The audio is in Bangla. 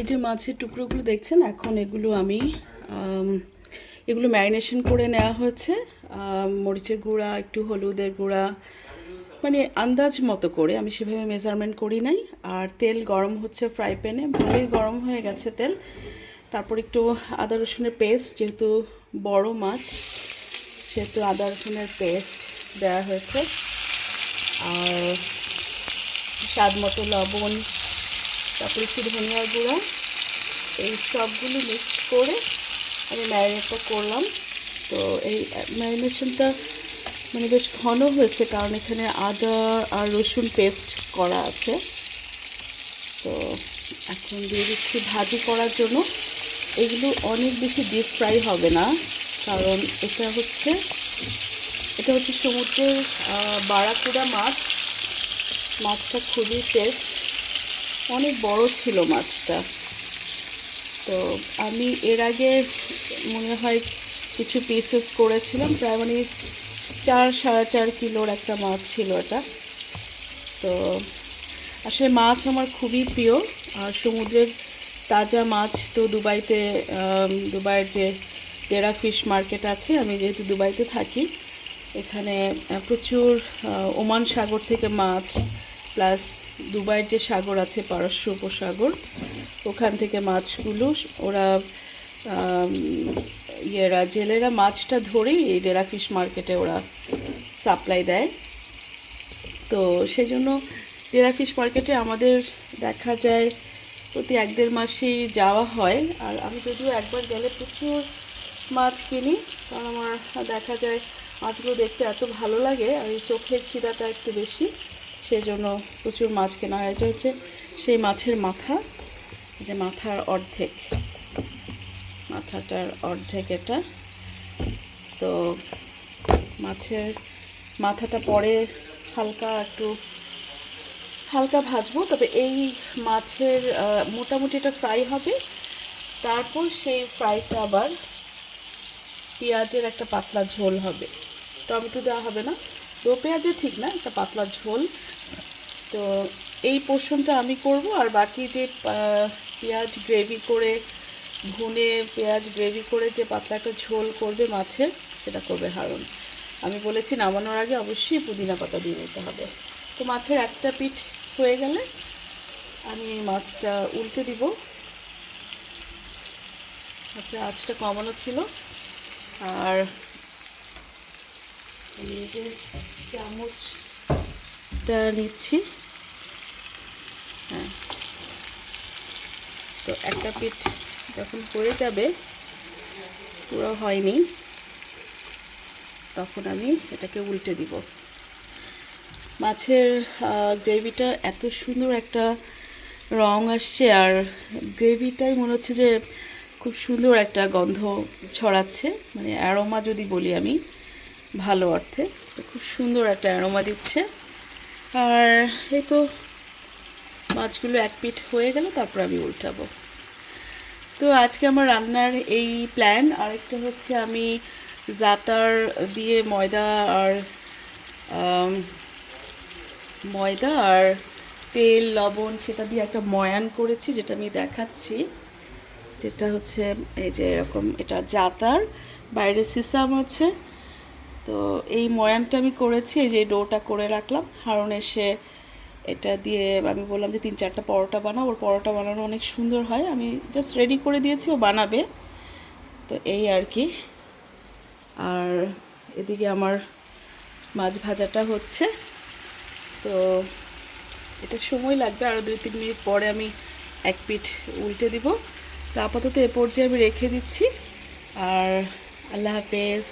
এই যে মাছের টুকরোগুলো দেখছেন, এখন এগুলো আমি এগুলো ম্যারিনেশন করে নেওয়া হয়েছে। মরিচের গুঁড়া, একটু হলুদের গুঁড়া মানে আন্দাজ মতো করে। আমি সেভাবে মেজারমেন্ট করি নাই। আর তেল গরম হচ্ছে ফ্রাই প্যানে ভালোই গরম হয়ে গেছে তেল। তারপর একটু আদা রসুনের পেস্ট যেহেতু বড় মাছ, সেহেতু আদা রসুনের পেস্ট দেওয়া হয়েছে। আর স্বাদ মতো লবণ তারপরে একটু ধনিয়ার গুঁড়া। এই সবগুলো মিক্স করে আমি ম্যারিনেটটা করলাম। তো এই ম্যারিনেশনটা মানে বেশ ঘন হয়েছে কারণ এখানে আদা আর রসুন পেস্ট করা আছে। তো এখন দিয়ে দিচ্ছি ভাজি করার জন্য। এগুলো অনেক বেশি ডিপ ফ্রাই হবে না কারণ এটা হচ্ছে এটা হচ্ছে সমুদ্রের আহ, বারাকুড়া মাছ। মাছটা খুবই টেস্ট অনেক বড় ছিল মাছটা। তো আমি এর আগে মনে হয় কিছু পিসেস করেছিলাম, প্রায় মানে চার, সাড়ে চার কিলোর একটা মাছ ছিল এটা। তো আসলে মাছ আমার খুবই প্রিয়, আর সমুদ্রের তাজা মাছ তো দুবাইতে দুবাইয়ের যে টেরা ফিশ মার্কেট আছে, আমি যেহেতু দুবাইতে থাকি, এখানে প্রচুর ওমান সাগর থেকে মাছ প্লাস দুবাইয়ের যে সাগর আছে, পারস্য উপসাগর। ওখান থেকে মাছগুলো ওরা ইয়েরা, জেলেরা মাছটা ধরেই এই ডেরা ফিশ মার্কেটে ওরা সাপ্লাই দেয়। তো সেই জন্য ডেরা ফিশ মার্কেটে আমাদের দেখা যায় প্রতি এক দেড় মাসেই যাওয়া হয়। আর আমি যদিও একবার গেলে প্রচুর মাছ কিনি, কারণ আমার দেখা যায় মাছগুলো দেখতে এত ভালো লাগে, আর এই চোখের খিদাটা একটু বেশি। সেই জন্য প্রচুর মাছ কেনা হয়। এটা হচ্ছে সেই মাছের মাথা যে মাথার অর্ধেক। মাথাটার অর্ধেক এটা। তো মাছের মাথাটা পরে হালকা একটু, হালকা ভাজবো। তবে এই মাছের মোটামুটি এটা ফ্রাই হবে। তারপর সেই ফ্রাইটা আবার পেঁয়াজের একটা পাতলা ঝোল হবে। টমেটো দেওয়া হবে না। তো পেঁয়াজের ঠিক না, একটা পাতলা ঝোল। তো এই পোর্শনটা আমি করব, আর বাকি যে পেঁয়াজ গ্রেভি করে, ভুনে পেঁয়াজ গ্রেভি করে যে পাতলা একটা ঝোল করবে মাছের সেটা করবে হারুন। আমি বলেছি নামানোর আগে অবশ্যই পুদিনা পাতা দিয়ে নিতে হবে। তো মাছের একটা পিঠ হয়ে গেলে আমি মাছটা উল্টে দিব। আচ্ছা আঁচটা কমানো ছিল, আর চামচটা নিচ্ছি। হ্যাঁ। তো একটা পিঠ যখন হয়ে যাবে, পুরো হয়নি, তখন আমি এটাকে উল্টে দিব। মাছের গ্রেভিটা এত সুন্দর একটা রং আসছে আর গ্রেভিটাই মনে হচ্ছে যে খুব সুন্দর একটা গন্ধ ছড়াচ্ছে। মানে অ্যারোমা যদি বলি আমি। ভালো অর্থে। খুব সুন্দর একটা অ্যারোমা দিচ্ছে। আর এই তো মাছগুলো এক পিঠ হয়ে গেল, তারপর আমি উল্টাবো। তো আজকে আমার রান্নার এই প্ল্যান আরেকটা হচ্ছে আমি জাতার দিয়ে ময়দা আর ময়দা আর তেল, লবণ, সেটা দিয়ে একটা ময়ান করেছি, যেটা আমি দেখাচ্ছি। যেটা হচ্ছে এই যে এরকম, এটা জাতার, বাইরে সিসাম আছে। তো এই ময়ানটা আমি করেছি, এই যে ডোটা করে রাখলাম। হারণ এসে এটা দিয়ে আমি বললাম যে তিন চারটা পরোটা বানাও, ওর পরোটা বানানো অনেক সুন্দর হয়। আমি জাস্ট রেডি করে দিয়েছি, ও বানাবে। তো এই আর কি। আর এদিকে আমার মাছ ভাজাটা হচ্ছে। তো এটা সময় লাগবে আরও দুই তিন মিনিট পরে আমি এক পিঠ উল্টে দিব। তো আপাতত এ পর্যায়ে আমি রেখে দিচ্ছি। আর আল্লাহ হাফেজ।